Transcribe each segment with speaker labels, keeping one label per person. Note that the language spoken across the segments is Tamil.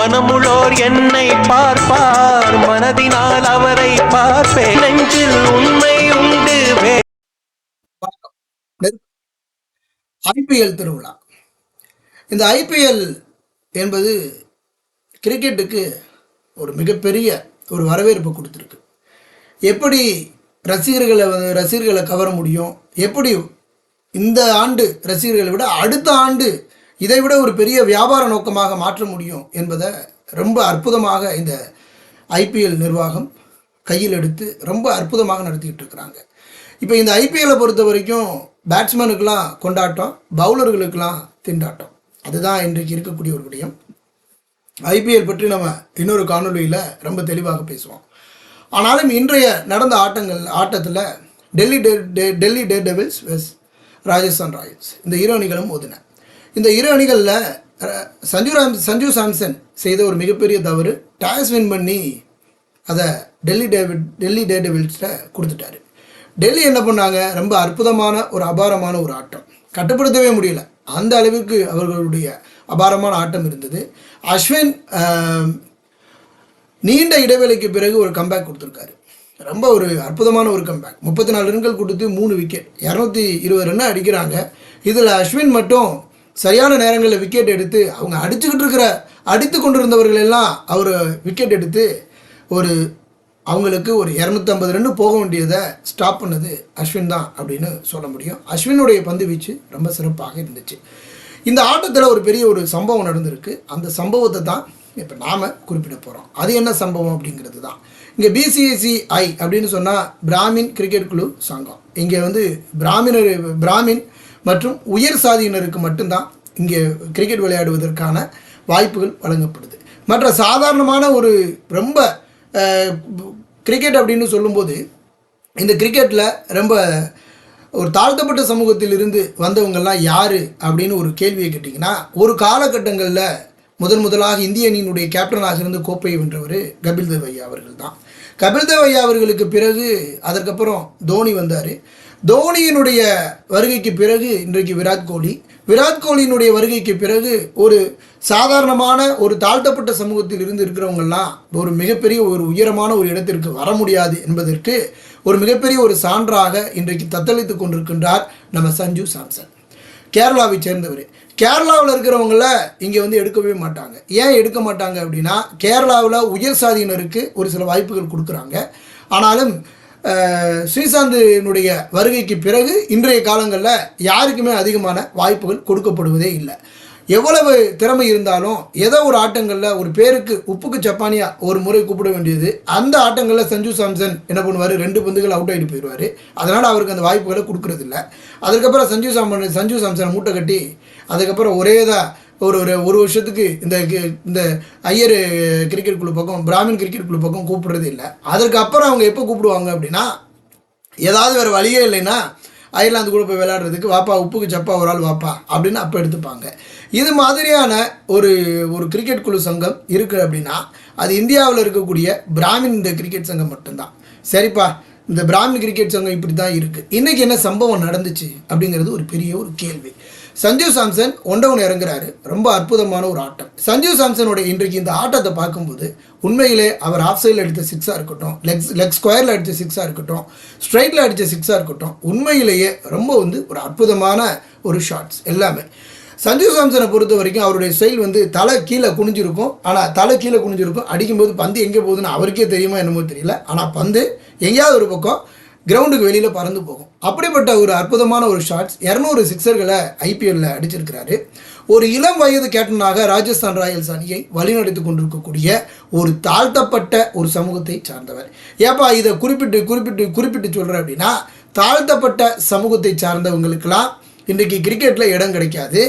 Speaker 1: மனமுளோர் என்னை பார்ப்பார். மனதினால் அவரை பார்ப்பேன். நெஞ்சில் உண்மை உண்டு
Speaker 2: ஐபிஎல் திருவிழா. இந்த ஐபிஎல் என்பது கிரிக்கெட்டுக்கு ஒரு மிகப்பெரிய ஒரு வரவேற்பு கொடுத்துருக்கு. எப்படி ரசிகர்களை வந்து ரசிகர்களை கவர முடியும்? எப்படி இந்த ஆண்டு ரசிகர்களை விட அடுத்த ஆண்டு இதை விட ஒரு பெரிய வியாபார நோக்கமாக மாற்ற முடியும் என்பதை ரொம்ப அற்புதமாக இந்த ஐபிஎல் நிர்வாகம் கையில் எடுத்து ரொம்ப அற்புதமாக நடத்திக்கிட்டு இருக்கிறாங்க. இப்போ இந்த ஐபிஎல்லை பொறுத்த வரைக்கும் பேட்ஸ்மேனுக்கெல்லாம் கொண்டாட்டம் பவுலர்களுக்கெல்லாம் திண்டாட்டம். அதுதான் இன்றைக்கு இருக்கக்கூடிய ஒரு விடயம். ஐபிஎல் பற்றி நம்ம இன்னொரு காணொளியில் ரொம்ப தெளிவாக பேசுவோம். ஆனாலும் இன்றைய நடந்த ஆட்டங்கள் ஆட்டத்தில் டெல்லி டெ டே Delhi daredevils vs Rajasthan royals. இந்த இரு அணிகளும் மோதின. இந்த இரு அணிகளில் சஞ்சு ராம் சஞ்சு சாம்சன் செய்த ஒரு மிகப்பெரிய தவறு டாஸ் வின் பண்ணி அதை டெல்லி டேவிட் டெல்லி டே டெவில்ஸ்கிட்ட கொடுத்துட்டாரு. டெல்லி என்ன பண்ணாங்க? ரொம்ப அற்புதமான ஒரு அபாரமான ஒரு ஆட்டம். கட்டுப்படுத்தவே முடியல. அந்த அளவுக்கு அவர்களுடைய அபாரமான ஆட்டம் இருந்தது. அஸ்வின் நீண்ட இடைவேளைக்கு பிறகு ஒரு கம்பேக் கொடுத்துருக்காரு. ரொம்ப ஒரு அற்புதமான ஒரு கம்பேக் முப்பத்தி நாலு ரன்கள் கொடுத்து மூணு விக்கெட் இரநூத்தி இருபது ரன் அடிக்கிறாங்க. இதில் அஸ்வின் மட்டும் சரியான நேரங்களில் விக்கெட் எடுத்து அவங்க அடிச்சுக்கிட்டு இருக்கிற அடித்து கொண்டிருந்தவர்கள் எல்லாம் அவர் விக்கெட் எடுத்து ஒரு அவங்களுக்கு ஒரு இரநூத்தம்பது ரன் போக வேண்டியதை ஸ்டாப் பண்ணது அஸ்வின் தான் அப்படின்னு சொல்ல முடியும். அஸ்வினுடைய பந்து வீச்சு ரொம்ப சிறப்பாக இருந்துச்சு. இந்த ஆட்டத்தில் ஒரு பெரிய ஒரு சம்பவம் நடந்திருக்கு. அந்த சம்பவத்தை தான் இப்போ நாம் குறிப்பிட போகிறோம் அது என்ன சம்பவம் அப்படிங்கிறது தான். இங்கே பிசிஎஸ்சிஐ அப்படின்னு சொன்னால் பிராமின் கிரிக்கெட் குழு சங்கம். இங்கே வந்து பிராமினர் பிராமின் மற்றும் உயர் சாதியினருக்கு மட்டும்தான் இங்கே கிரிக்கெட் விளையாடுவதற்கான வாய்ப்புகள் வழங்கப்படுது. மற்ற சாதாரணமான ஒரு ரொம்ப கிரிக்கெட் அப்படின்னு சொல்லும்போது இந்த கிரிக்கெட்டில் ரொம்ப ஒரு தாழ்த்தப்பட்ட சமூகத்திலிருந்து வந்தவங்கள்லாம் யார் அப்படின்னு ஒரு கேள்வியை கேட்டிங்கன்னா ஒரு காலகட்டங்களில் முதன் முதலாக இந்திய அணியினுடைய கேப்டனாக இருந்து கோப்பையை வென்றவர் கபில் தேவ் ஐயா அவர்கள் தான். கபில் தேவ் ஐயா அவர்களுக்கு பிறகு அதற்கப்புறம் தோனி வந்தார். தோனியினுடைய வருகைக்கு பிறகு இன்றைக்கு விராட் கோலி. விராட் கோலியினுடைய வருகைக்கு பிறகு ஒரு சாதாரணமான ஒரு தாழ்த்தப்பட்ட சமூகத்தில் இருந்து இருக்கிறவங்கெல்லாம் ஒரு மிகப்பெரிய ஒரு உயரமான ஒரு இடத்திற்கு வர முடியாது என்பதற்கு ஒரு மிகப்பெரிய ஒரு சான்றாக இன்றைக்கு தத்தளித்து கொண்டிருக்கின்றார் நம்ம சஞ்சு சாம்சன். கேரளாவை சேர்ந்தவர். கேரளாவில் இருக்கிறவங்கள இங்கே வந்து எடுக்கவே மாட்டாங்க. ஏன் எடுக்க மாட்டாங்க அப்படின்னா கேரளாவில் உயர் சாதியினருக்கு ஒரு சில வாய்ப்புகள் கொடுக்குறாங்க. ஆனாலும் ஸ்ரீசாந்தினுடைய வருகைக்கு பிறகு இன்றைய காலங்களில் யாருக்குமே அதிகமான வாய்ப்புகள் கொடுக்கப்படுவதே இல்லை. எவ்வளவு திறமை இருந்தாலும் ஏதோ ஒரு ஆட்டங்களில் ஒரு பேருக்கு உப்புக்கு ஜப்பானியாக ஒரு முறை கூப்பிட வேண்டியது அந்த ஆட்டங்களில் சஞ்சு சாம்சன் என்ன பண்ணுவார்? ரெண்டு பந்துகள் அவுட் ஆகிட்டு போயிடுவார். அதனால் அவருக்கு அந்த வாய்ப்புகளை கொடுக்குறதில்ல. அதுக்கப்புறம் சஞ்சு சாம்பன் சஞ்சு சாம்சனை மூட்டை கட்டி அதுக்கப்புறம் ஒரே தான் ஒரு ஒரு ஒரு வருஷத்துக்கு இந்த கி- இந்த ஐயர் கிரிக்கெட் குழு பக்கம் பிராமின் கிரிக்கெட் குழு பக்கம் கூப்பிடுறது இல்லை. அதற்கு அப்புறம் அவங்க எப்போ கூப்பிடுவாங்க அப்படின்னா ஏதாவது வேறு வழியே இல்லைன்னா அயர்லாந்து கூட போய் விளையாடுறதுக்கு வாப்பா உப்புக்கு சப்பா ஒரு ஆள் வாப்பா அப்படின்னு அப்போ எடுத்துப்பாங்க. இது மாதிரியான ஒரு ஒரு கிரிக்கெட் குழு சங்கம் இருக்குது அப்படின்னா அது இந்தியாவில் இருக்கக்கூடிய பிராமின் இந்த கிரிக்கெட் சங்கம் மட்டும்தான். சரிப்பா இந்த பிராமின் கிரிக்கெட் சங்கம் இப்படி தான் இருக்குது இன்றைக்கி என்ன சம்பவம் நடந்துச்சு அப்படிங்கிறது ஒரு பெரிய ஒரு கேள்வி. சஞ்சு சாம்சன் ஒன்றவன் இறங்குறாரு. ரொம்ப அற்புதமான ஒரு ஆட்டம். சஞ்சு சாம்சனுடைய இன்றைக்கு இந்த ஆட்டத்தை பார்க்கும்போது உண்மையிலே அவர் ஆஃப் சைடில் அடித்த சிக்ஸாக இருக்கட்டும் லெக்ஸ் லெக் ஸ்கொயரில் அடித்த சிக்ஸாக இருக்கட்டும் ஸ்ட்ரைட்டில் அடித்த சிக்ஸாக இருக்கட்டும் உண்மையிலேயே ரொம்ப வந்து ஒரு அற்புதமான ஒரு ஷாட்ஸ் எல்லாமே. சஞ்சு சாம்சனை பொறுத்த வரைக்கும் அவருடைய ஸ்டைல் வந்து தலை கீழே குனிஞ்சிருக்கும். ஆனால் தலை கீழே குனிஞ்சிருக்கும். அடிக்கும்போது பந்து எங்கே போகுதுன்னு அவருக்கே தெரியுமா என்னமோ தெரியல. ஆனால் பந்து எங்கேயாவது ஒரு பக்கம் கிரவுண்டுக்கு வெளியில் பறந்து போகும். அப்படிப்பட்ட ஒரு அற்புதமான ஒரு ஷாட்ஸ் இரநூறு சிக்ஸர்களை ஐபிஎல்ல அடிச்சிருக்கிறாரு. ஒரு இளம் வயது கேப்டனாக ராஜஸ்தான் ராயல்ஸ் அணியை வழிநடத்தி கொண்டிருக்கக்கூடிய ஒரு தாழ்த்தப்பட்ட ஒரு சமூகத்தை சார்ந்தவர். ஏப்பா இதை குறிப்பிட்டு குறிப்பிட்டு குறிப்பிட்டு சொல்கிறேன் அப்படின்னா தாழ்த்தப்பட்ட சமூகத்தை சார்ந்தவங்களுக்கெல்லாம் இன்றைக்கு கிரிக்கெட்டில் இடம் கிடைக்காது.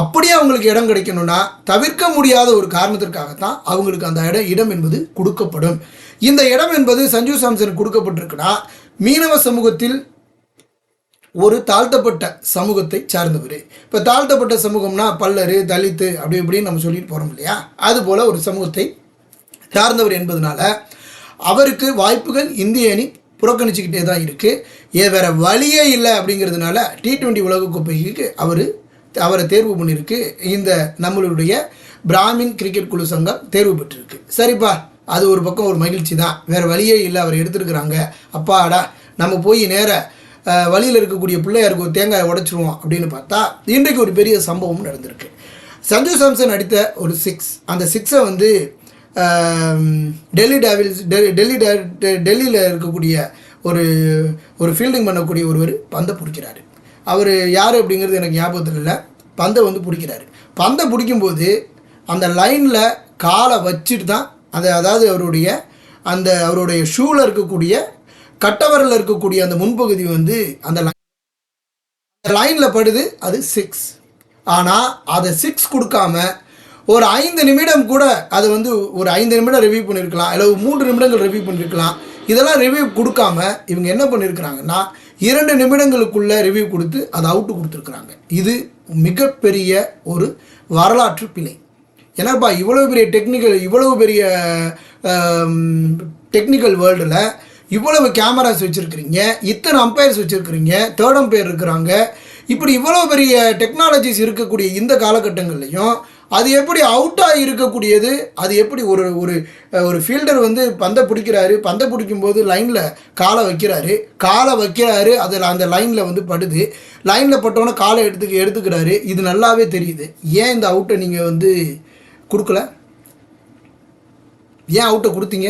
Speaker 2: அப்படியே அவங்களுக்கு இடம் கிடைக்கணும்னா தவிர்க்க முடியாத ஒரு காரணத்திற்காகத்தான் அவங்களுக்கு அந்த இடம் இடம் என்பது கொடுக்கப்படும். இந்த இடம் என்பது சஞ்சு சாம்சன் கொடுக்கப்பட்டிருக்குன்னா மீனவ சமூகத்தில் ஒரு தாழ்த்தப்பட்ட சமூகத்தை சார்ந்தவர். இப்போ தாழ்த்தப்பட்ட சமூகம்னா பல்லரு தலித்து அப்படி இப்படின்னு நம்ம சொல்லிட்டு போகிறோம் இல்லையா? அதுபோல் ஒரு சமூகத்தை சார்ந்தவர் என்பதனால அவருக்கு வாய்ப்புகள் இந்திய அணி புறக்கணிச்சுக்கிட்டே தான் இருக்குது ஏ வேற வழியே இல்லை அப்படிங்கிறதுனால டி டுவெண்ட்டி உலகக்கோப்பைக்கு அவர் அவரை தேர்வு பண்ணியிருக்கு இந்த நம்மளுடைய பிராமின் கிரிக்கெட் குழு சங்கம் தேர்வு பெற்றிருக்கு. சரிப்பா. அது ஒரு பக்கம் ஒரு மகிழ்ச்சி தான். வேறு வழியே இல்லை அவர் எடுத்திருக்கிறாங்க. அப்பாடா நம்ம போய் நேர வழியில் இருக்கக்கூடிய பிள்ளையாருக்கு ஒரு தேங்காயை உடச்சிருவோம் அப்படின்னு பார்த்தா இன்றைக்கு ஒரு பெரிய சம்பவம் நடந்திருக்கு. சஞ்சு சாம்சன் அடித்த ஒரு சிக்ஸ் அந்த சிக்ஸை வந்து டெல்லி டேவில்ஸ் டெல்லி டெல்லி டெல்லியில் இருக்கக்கூடிய ஒரு ஒரு ஃபீல்டிங் பண்ணக்கூடிய ஒருவர் பந்தை பிடிக்கிறாரு. அவர் யார் அப்படிங்கிறது எனக்கு ஞாபகத்தில் இல்லை. பந்தை வந்து பிடிக்கிறாரு. பந்தை பிடிக்கும்போது அந்த லைனில் காலை வச்சுட்டு தான் அந்த அதாவது அவருடைய அந்த அவருடைய ஷூவில் இருக்கக்கூடிய கட்டவரில் இருக்கக்கூடிய அந்த முன்பகுதி வந்து அந்த லைனில் படுது அது சிக்ஸ் ஆனால் அதை சிக்ஸ் கொடுக்காம ஒரு ஐந்து நிமிடம் கூட அது வந்து ஒரு ஐந்து நிமிடம் ரிவ்யூ பண்ணியிருக்கலாம் இல்லை மூன்று நிமிடங்கள் ரிவ்யூ பண்ணியிருக்கலாம் இதெல்லாம் ரிவ்யூ கொடுக்காம இவங்க என்ன பண்ணியிருக்கிறாங்கன்னா இரண்டு நிமிடங்களுக்குள்ள ரிவ்யூ கொடுத்து அதை அவுட்டு கொடுத்துருக்குறாங்க. இது மிகப்பெரிய ஒரு வரலாற்று பிழை. ஏன்னாப்பா இவ்வளோ பெரிய டெக்னிக்கல் இவ்வளோ பெரிய டெக்னிக்கல் வேர்ல்டில் இவ்வளவு கேமராஸ் வச்சுருக்கிறீங்க இத்தனை அம்பையர்ஸ் வச்சுருக்கிறீங்க தேர்ட் அம்பையர் இருக்கிறாங்க. இப்படி இவ்வளோ பெரிய டெக்னாலஜிஸ் இருக்கக்கூடிய இந்த காலகட்டங்கள்லையும் அது எப்படி அவுட்டாக இருக்கக்கூடியது அது எப்படி ஒரு ஒரு ஒரு ஃபீல்டர் வந்து பந்தை பிடிக்கிறாரு பந்தை பிடிக்கும்போது லைனில் காலை வைக்கிறாரு காலை வைக்கிறாரு அதில் அந்த லைனில் வந்து படுது. லைனில் பட்டோன்னே காலை எடுத்துக்க எடுத்துக்கிறாரு. இது நல்லாவே தெரியுது. ஏன் இந்த அவுட்டை நீங்கள் வந்து கொடுக்கல? ஏன் அவுட்டை கொடுத்தீங்க?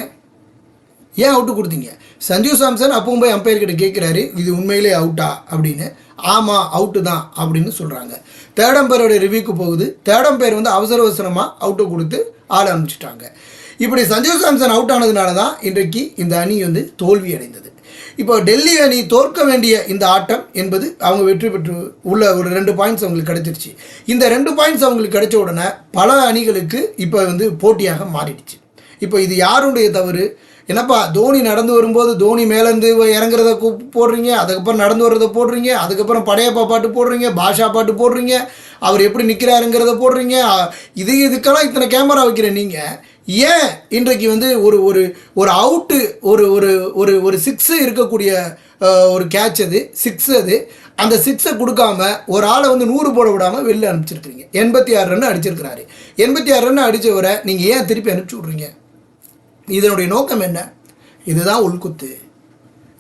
Speaker 2: ஏன் அவுட்டு கொடுத்தீங்க? சஞ்சீவ் சாம்சன் அப்பவும் போய் அம்பையர் கிட்ட கேட்குறாரு இது உண்மையிலே அவுட்டா அப்படின்னு. ஆமாம் அவுட்டு தான் அப்படின்னு சொல்கிறாங்க தேர்ட் ரிவ்யூக்கு போகுது. தேடம்பேர் வந்து அவசர அவசரமாக அவுட்டை கொடுத்து ஆட அனுப்பிச்சிட்டாங்க. இப்படி சஞ்சீவ் சாம்சன் அவுட் ஆனதுனால தான் இன்றைக்கு இந்த அணி வந்து தோல்வி அடைந்தது இப்போ டெல்லி அணி தோற்க வேண்டிய இந்த ஆட்டம் என்பது அவங்க வெற்றி பெற்று உள்ள ஒரு ரெண்டு பாயிண்ட்ஸ் அவங்களுக்கு கிடைச்சிருச்சு. இந்த ரெண்டு பாயிண்ட்ஸ் அவங்களுக்கு கிடைச்ச உடனே பல அணிகளுக்கு இப்போ வந்து போட்டியாக மாறிடுச்சு. இப்போ இது யாருடைய தவறு? என்னப்பா தோனி நடந்து வரும்போது தோனி மேலேருந்து இறங்குறத போடுறீங்க அதுக்கப்புறம் நடந்து வர்றதை போடுறீங்க அதுக்கப்புறம் படையப்பா பாட்டு போடுறீங்க பாஷா பாட்டு போடுறீங்க அவர் எப்படி நிற்கிறாருங்கிறத போடுறீங்க இது இதுக்கெல்லாம் இத்தனை கேமரா வைக்கிற நீங்கள் ஏன் இன்றைக்கு வந்து ஒரு ஒரு ஒரு அவுட்டு ஒரு ஒரு ஒரு ஒரு சிக்ஸு இருக்கக்கூடிய ஒரு கேட்ச் அது சிக்ஸ் அது அந்த சிக்ஸை கொடுக்காம ஒரு ஆளை வந்து நூறு போட விடாமல் வெளில அனுப்பிச்சிருக்கிறீங்க. எண்பத்தி ஆறு ரன் அடிச்சிருக்கிறாரு. எண்பத்தி ஆறு ரன் அடித்தவரை நீங்கள் ஏன் திருப்பி அனுப்பிச்சி விட்றீங்க? இதனுடைய நோக்கம் என்ன? இதுதான் உள்குத்து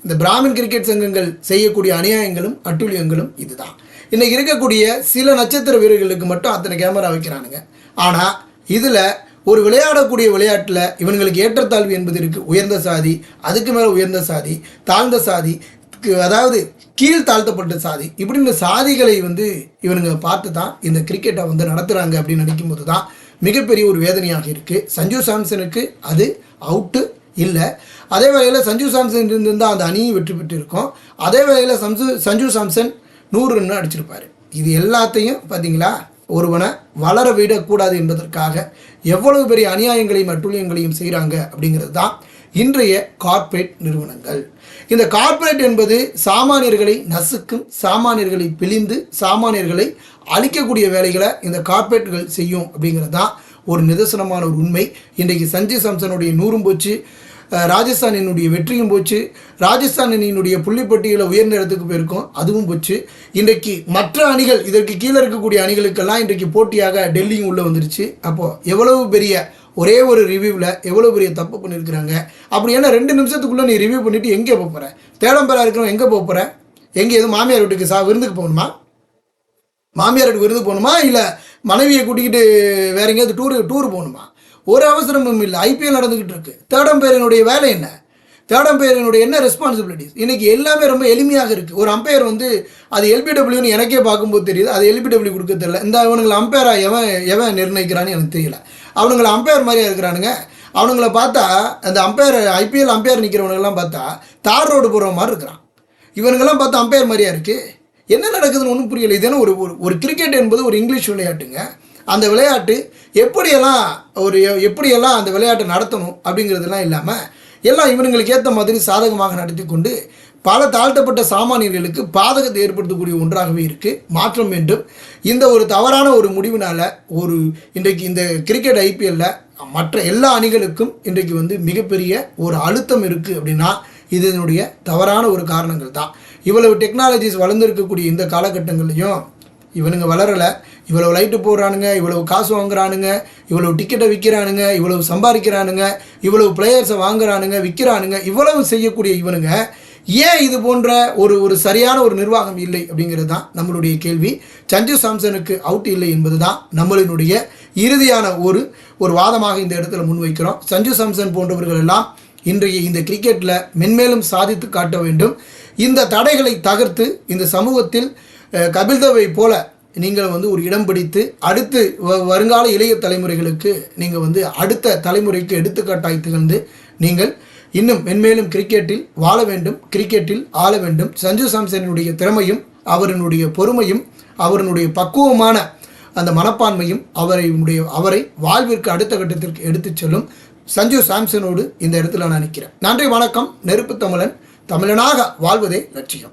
Speaker 2: இந்த பிராமின் கிரிக்கெட் சங்கங்கள் செய்யக்கூடிய அநியாயங்களும் அட்டூழியங்களும் இதுதான். இன்னைக்கு இருக்கக்கூடிய சில நட்சத்திர வீரர்களுக்கு மட்டும் அத்தனை கேமரா வைக்கிறானுங்க. ஆனால் இதில் ஒரு விளையாடக்கூடிய விளையாட்டில் இவங்களுக்கு ஏற்றத்தாழ்வு என்பது இருக்குது உயர்ந்த சாதி அதுக்கு மேலே உயர்ந்த சாதி தாழ்ந்த சாதி அதாவது கீழ் தாழ்த்தப்பட்ட சாதி. இப்படி இந்த சாதிகளை வந்து இவனுங்க பார்த்து தான் இந்த கிரிக்கெட்டை வந்து நடத்துகிறாங்க அப்படின்னு நினைக்கும்போது தான் மிகப்பெரிய ஒரு வேதனையாக இருக்குது சஞ்சு சாம்சனுக்கு அது அவுட்டு இல்லை. அதே வேளையில் சஞ்சு சாம்சன் இருந்திருந்தால் அந்த அணியும் வெற்றி பெற்றிருக்கும். அதே வேளையில் சம்சு சஞ்சு சாம்சன் நூறு ரன் அடிச்சிருப்பார். இது எல்லாத்தையும் பார்த்தீங்களா? ஒருவனை வளர விடக்கூடாது என்பதற்காக எவ்வளவு பெரிய அநியாயங்களையும் அட்டுழியங்களையும் செய்கிறாங்க அப்படிங்கிறது தான் இன்றைய கார்ப்பரேட் நிறுவனங்கள். இந்த கார்ப்பரேட் என்பது சாமானியர்களை நசுக்கும் சாமானியர்களை பிழிந்து சாமானியர்களை அழிக்கக்கூடிய வேலைகளை இந்த கார்ப்பரேட்டுகள் செய்யும் அப்படிங்கிறது தான் ஒரு நிதர்சனமான ஒரு உண்மை. இன்றைக்கு சஞ்சய் சாம்சனுடைய நூறும் போச்சு ராஜஸ்தானினுடைய வெற்றியும் போச்சு. ராஜஸ்தானினுடைய அணியினுடைய புள்ளிப்பட்டியலில் உயர்ந்த இடத்துக்கு போயிருக்கோம். அதுவும் போச்சு. இன்றைக்கு மற்ற அணிகள் இதற்கு கீழே இருக்கக்கூடிய அணிகளுக்கெல்லாம் இன்றைக்கு போட்டியாக டெல்லியும் உள்ளே வந்துருச்சு. அப்போது எவ்வளவு பெரிய ஒரே ஒரு ரிவ்யூவில் எவ்வளோ பெரிய தப்பு பண்ணியிருக்கிறாங்க அப்படி என்ன ரெண்டு நிமிஷத்துக்குள்ளே நீ ரிவ்யூ பண்ணிவிட்டு எங்கே போக போகிற தேடம்பரா இருக்கிறவன் எங்கே போக போகிற எங்கே எதுவும் மாமியார் வீட்டுக்கு சா விருந்துக்கு போகணுமா? மாமியார் வீட்டுக்கு விருந்து போகணுமா? இல்லை மனைவியை கூட்டிக்கிட்டு வேற எங்கேயாவது டூரு டூர் போகணுமா? ஒரு அவசரமும் இல்லை. ஐபிஎல் நடந்துக்கிட்டு இருக்கு. தேர்ட் அம்பையரினுடைய வேலை என்ன? தேர்ட் அம்பையரினுடைய என்ன ரெஸ்பான்சிபிலிட்டிஸ் இன்றைக்கி எல்லாமே ரொம்ப எளிமையாக இருக்குது ஒரு அம்பையர் வந்து அது எல்பிடபிள்யூன்னு எனக்கே பார்க்கும்போது தெரியுது. அது எல்பிடபிள்யூ கொடுக்க தெரியல. இந்த அவனுங்களை அம்பையராக எவன் எவன் நிர்ணயிக்கிறான்னு எனக்கு தெரியல. அவனுங்களை அம்பையர் மாதிரியா இருக்கிறானுங்க. அவனுங்கள பார்த்தா அந்த அம்பையர் ஐபிஎல் அம்பையர் நிற்கிறவனுங்கெல்லாம் பார்த்தா தார் ரோடு போகிற மாதிரி இருக்கிறான். இவனுங்கெல்லாம் பார்த்தா அம்பையர் மாதிரியா இருக்குது என்ன நடக்குதுன்னு ஒன்றும் புரியல. இது ஒரு ஒரு- ஒரு கிரிக்கெட் என்பது ஒரு இங்கிலீஷ் விளையாட்டுங்க. அந்த விளையாட்டு எப்படியெல்லாம் ஒரு எப்படியெல்லாம் அந்த விளையாட்டை நடத்தணும் அப்படிங்கிறதெல்லாம் இல்லாமல் எல்லாம் இவனுங்களுக்கு ஏற்ற மாதிரி சாதகமாக நடத்தி கொண்டு பல தாழ்த்தப்பட்ட சாமானியர்களுக்கு பாதகத்தை ஏற்படுத்தக்கூடிய ஒன்றாகவே இருக்குது மாற்றம் வேண்டும். இந்த ஒரு தவறான ஒரு முடிவினால் ஒரு இன்றைக்கு இந்த கிரிக்கெட் ஐபிஎல்லில் மற்ற எல்லா அணிகளுக்கும் இன்றைக்கு வந்து மிகப்பெரிய ஒரு அழுத்தம் இருக்குது அப்படின்னா இதனுடைய தவறான ஒரு காரணங்கள் தான். இவ்வளவு டெக்னாலஜிஸ் வளர்ந்துருக்கக்கூடிய இந்த காலகட்டங்கள்லையும் இவனுங்க வளரலை. இவ்வளவு லைட்டு போடுறானுங்க இவ்வளவு காசு வாங்குறானுங்க இவ்வளவு டிக்கெட்டை விற்கிறானுங்க இவ்வளவு சம்பாதிக்கிறானுங்க இவ்வளவு பிளேயர்ஸை வாங்குறானுங்க விற்கிறானுங்க இவ்வளவு செய்யக்கூடிய இவனுங்க ஏன் இது போன்ற ஒரு ஒரு சரியான ஒரு நிர்வாகம் இல்லை அப்படிங்கிறது தான் நம்மளுடைய கேள்வி. சஞ்சு சாம்சனுக்கு அவுட் இல்லை என்பது தான் நம்மளினுடைய இறுதியான ஒரு ஒரு வாதமாக இந்த இடத்துல முன்வைக்கிறோம். சஞ்சு சாம்சன் போன்றவர்கள் எல்லாம் இன்றைய இந்த கிரிக்கெட்டில் மென்மேலும் சாதித்து காட்ட வேண்டும். இந்த தடைகளை தகர்த்து இந்த சமூகத்தில் கபில்தவை போல நீங்கள் வந்து ஒரு இடம் பிடித்து அடுத்து வ- வருங்கால இளைய தலைமுறைகளுக்கு நீங்கள் வந்து அடுத்த தலைமுறைக்கு எடுத்துக்காட்டாய் திகழ்ந்து நீங்கள் இன்னும் மென்மேலும் கிரிக்கெட்டில் வாழ வேண்டும் கிரிக்கெட்டில் ஆள வேண்டும். சஞ்சு சாம்சனுடைய திறமையும் அவரினுடைய பொறுமையும் அவரனுடைய பக்குவமான அந்த மனப்பான்மையும் அவரை அவரை வாழ்விற்கு அடுத்த கட்டத்திற்கு எடுத்துச் செல்லும் சஞ்சு சாம்சனோடு இந்த இடத்துல நான் நிற்கிறேன். நன்றி வணக்கம். நெருப்பு தமிழன். தமிழனாக வாழ்வதே லட்சியம்.